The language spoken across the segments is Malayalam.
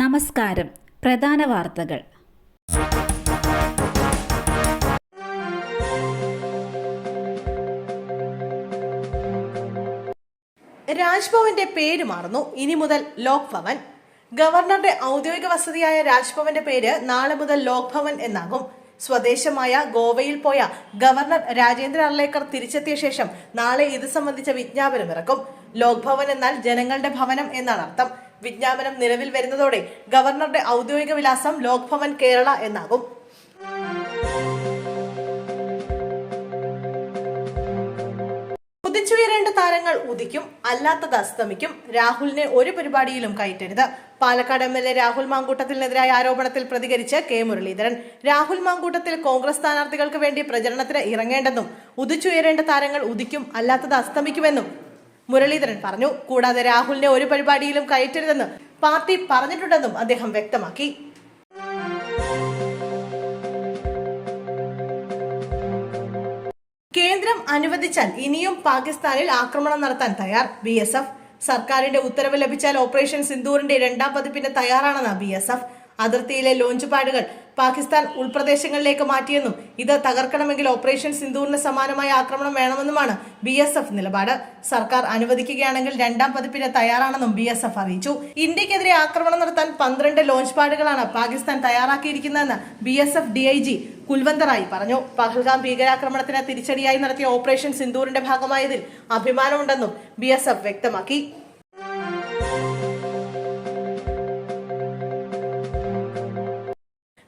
നമസ്കാരം. പ്രധാന വാർത്തകൾ. രാജ്ഭവന്റെ പേര് മാറുന്നു. ഇനി മുതൽ ലോക് ഭവൻ. ഗവർണറുടെ ഔദ്യോഗിക വസതിയായ രാജ്ഭവന്റെ പേര് നാളെ മുതൽ ലോക് ഭവൻ എന്നാകും. സ്വദേശമായ ഗോവയിൽ പോയ ഗവർണർ രാജേന്ദ്ര അർലേക്കർ തിരിച്ചെത്തിയ ശേഷം നാളെ ഇത് സംബന്ധിച്ച വിജ്ഞാപനം ഇറക്കും ലോക്ഭവൻ എന്നാൽ ജനങ്ങളുടെ ഭവനം എന്നാണ് അർത്ഥം. വിജ്ഞാപനം നിലവിൽ വരുന്നതോടെ ഗവർണറുടെ ഔദ്യോഗിക വിലാസം ലോക്ഭവൻ കേരള എന്നാകും. ഉദിച്ചുയരേണ്ട താരങ്ങൾ ഉദിക്കും അല്ലാത്തത് അസ്തമിക്കും. രാഹുലിനെ ഒരു പരിപാടിയിലും കയറ്റരുത്. Palakkad M L A Rahul മാങ്കൂട്ടത്തിനെതിരായ ആരോപണത്തിൽ പ്രതികരിച്ച് കെ മുരളീധരൻ. രാഹുൽ മാങ്കൂട്ടത്തിൽ കോൺഗ്രസ് സ്ഥാനാർത്ഥികൾക്ക് വേണ്ടി പ്രചരണത്തിന് ഇറങ്ങേണ്ടെന്നും ഉദിച്ചുയരേണ്ട താരങ്ങൾ ഉദിക്കും അല്ലാത്തത് അസ്തമിക്കുമെന്നും മുരളീധരൻ പറഞ്ഞു. കൂടാതെ രാഹുലിനെ ഒരു പരിപാടിയിലും കയറ്റരുതെന്ന് പാർട്ടി പറഞ്ഞിട്ടുണ്ടെന്നും അദ്ദേഹം വ്യക്തമാക്കി. കേന്ദ്രം അനുവദിച്ചാൽ ഇനിയും പാകിസ്ഥാനിൽ ആക്രമണം നടത്താൻ തയ്യാർ ബി എസ് എഫ്. സർക്കാരിന്റെ ഉത്തരവ് ലഭിച്ചാൽ ഓപ്പറേഷൻ സിന്ദൂറിന്റെ രണ്ടാം പതിപ്പിന് തയ്യാറാണെന്ന് ബി എസ് എഫ്. അതിർത്തിയിലെ ലോഞ്ച് പാഡുകൾ പാകിസ്ഥാൻ ഉൾപ്രദേശങ്ങളിലേക്ക് മാറ്റിയെന്നും ഇത് തകർക്കണമെങ്കിൽ ഓപ്പറേഷൻ സിന്ധൂറിന് സമാനമായ ആക്രമണം വേണമെന്നുമാണ് ബി എസ് എഫ് നിലപാട്. സർക്കാർ അനുവദിക്കുകയാണെങ്കിൽ രണ്ടാം പതിപ്പിന് തയ്യാറാണെന്നും ബി എസ് എഫ് അറിയിച്ചു. ഇന്ത്യക്കെതിരെ ആക്രമണം നടത്താൻ പന്ത്രണ്ട് ലോഞ്ച് പാഡുകളാണ് Pakistan തയ്യാറാക്കിയിരിക്കുന്നതെന്ന് B S F D I G കുൽവന്തറായി പറഞ്ഞു. പഹൽഗാം ഭീകരാക്രമണത്തിന് തിരിച്ചടിയായി നടത്തിയ ഓപ്പറേഷൻ സിന്ധൂറിന്റെ ഭാഗമായതിൽ അഭിമാനമുണ്ടെന്നും ബി എസ് എഫ് വ്യക്തമാക്കി.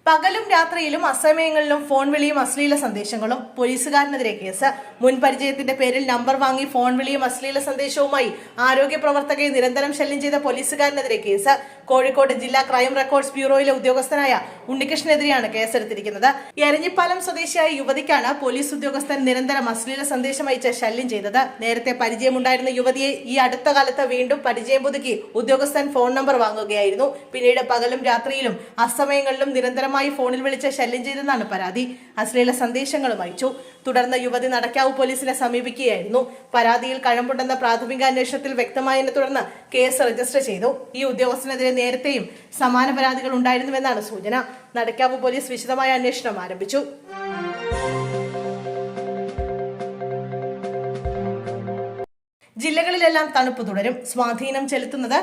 പകലും രാത്രിയിലും അസമയങ്ങളിലും ഫോൺ വിളിയും അശ്ലീല സന്ദേശങ്ങളും. പോലീസുകാരനെതിരെ കേസ്. മുൻ പരിചയത്തിന്റെ പേരിൽ നമ്പർ വാങ്ങി ഫോൺ വിളിയും അശ്ലീല സന്ദേശവുമായി ആരോഗ്യ പ്രവർത്തകയെ നിരന്തരം ശല്യം ചെയ്ത പോലീസുകാരനെതിരെ കേസ്. കോഴിക്കോട് ജില്ലാ ക്രൈം റെക്കോർഡ്സ് ബ്യൂറോയിലെ ഉദ്യോഗസ്ഥനായ ഉണ്ണികൃഷ്ണനെതിരെയാണ് കേസെടുത്തിരിക്കുന്നത്. എരഞ്ഞിപ്പാലം സ്വദേശിയായ യുവതിക്കാണ് പോലീസ് ഉദ്യോഗസ്ഥൻ നിരന്തരം അശ്ലീല സന്ദേശം അയച്ച് ശല്യം ചെയ്തത്. നേരത്തെ പരിചയമുണ്ടായിരുന്ന യുവതിയെ ഈ അടുത്ത കാലത്ത് വീണ്ടും പരിചയം പുതുക്കി ഉദ്യോഗസ്ഥൻ ഫോൺ നമ്പർ വാങ്ങുകയായിരുന്നു. പിന്നീട് പകലും രാത്രിയിലും അസമയങ്ങളിലും നിരന്തരമായി ഫോണിൽ വിളിച്ച് ശല്യം ചെയ്തെന്നാണ് പരാതി. അശ്ലീല സന്ദേശങ്ങളും അയച്ചു. തുടർന്ന് യുവതി നടക്കാവ് പോലീസിനെ സമീപിക്കുകയായിരുന്നു. പരാതിയിൽ കഴമ്പുണ്ടെന്ന പ്രാഥമിക അന്വേഷണത്തിൽ വ്യക്തമായതിനെ തുടർന്ന് കേസ് രജിസ്റ്റർ ചെയ്തു. ഈ ഉദ്യോഗസ്ഥനെതിരെ നേരത്തെയും സമാന പരാതികൾ ഉണ്ടായിരുന്നുവെന്നാണ് സൂചന. നടക്കാവ് പോലീസ് വിശദമായ അന്വേഷണം ആരംഭിച്ചു. ജില്ലകളിലെല്ലാം തണുപ്പ് തുടരും. സ്വാധീനം ചെലുത്തുന്നത്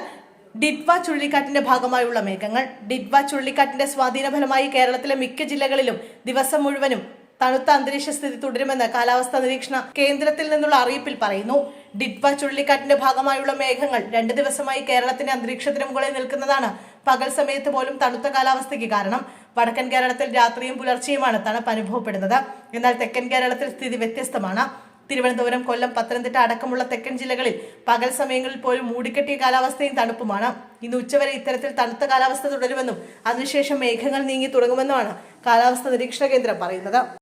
ഡിഡ്വ ചുഴലിക്കാറ്റിന്റെ ഭാഗമായുള്ള മേഘങ്ങൾ ഡിഡ്വ ചുഴലിക്കാറ്റിന്റെ സ്വാധീന ഫലമായി കേരളത്തിലെ മിക്ക ജില്ലകളിലും ദിവസം മുഴുവനും തണുത്ത അന്തരീക്ഷ സ്ഥിതി തുടരുമെന്ന് കാലാവസ്ഥാ നിരീക്ഷണ കേന്ദ്രത്തിൽ നിന്നുള്ള അറിയിപ്പിൽ പറയുന്നു. ഡിഡ്വ ചുഴലിക്കാറ്റിന്റെ ഭാഗമായുള്ള മേഘങ്ങൾ രണ്ട് ദിവസമായി കേരളത്തിന്റെ അന്തരീക്ഷത്തിന് മുകളിൽ നിൽക്കുന്നതാണ്. പകൽ സമയത്ത് പോലും തണുത്ത കാലാവസ്ഥയ്ക്ക് കാരണം. വടക്കൻ കേരളത്തിൽ രാത്രിയും പുലർച്ചെയുമാണ് തണുപ്പ് അനുഭവപ്പെടുന്നത്. എന്നാൽ തെക്കൻ കേരളത്തിൽ സ്ഥിതി വ്യത്യസ്തമാണ്. തിരുവനന്തപുരം കൊല്ലം പത്തനംതിട്ട അടക്കമുള്ള തെക്കൻ ജില്ലകളിൽ പകൽ സമയങ്ങളിൽ പോലും മൂടിക്കെട്ടിയ കാലാവസ്ഥയും തണുപ്പുമാണ്. ഇന്ന് ഉച്ചവരെ ഇത്തരത്തിൽ തണുത്ത കാലാവസ്ഥ തുടരുമെന്നും അതിനുശേഷം മേഘങ്ങൾ നീങ്ങി തുടങ്ങുമെന്നുമാണ് കാലാവസ്ഥാ നിരീക്ഷണ കേന്ദ്രം പറയുന്നത്.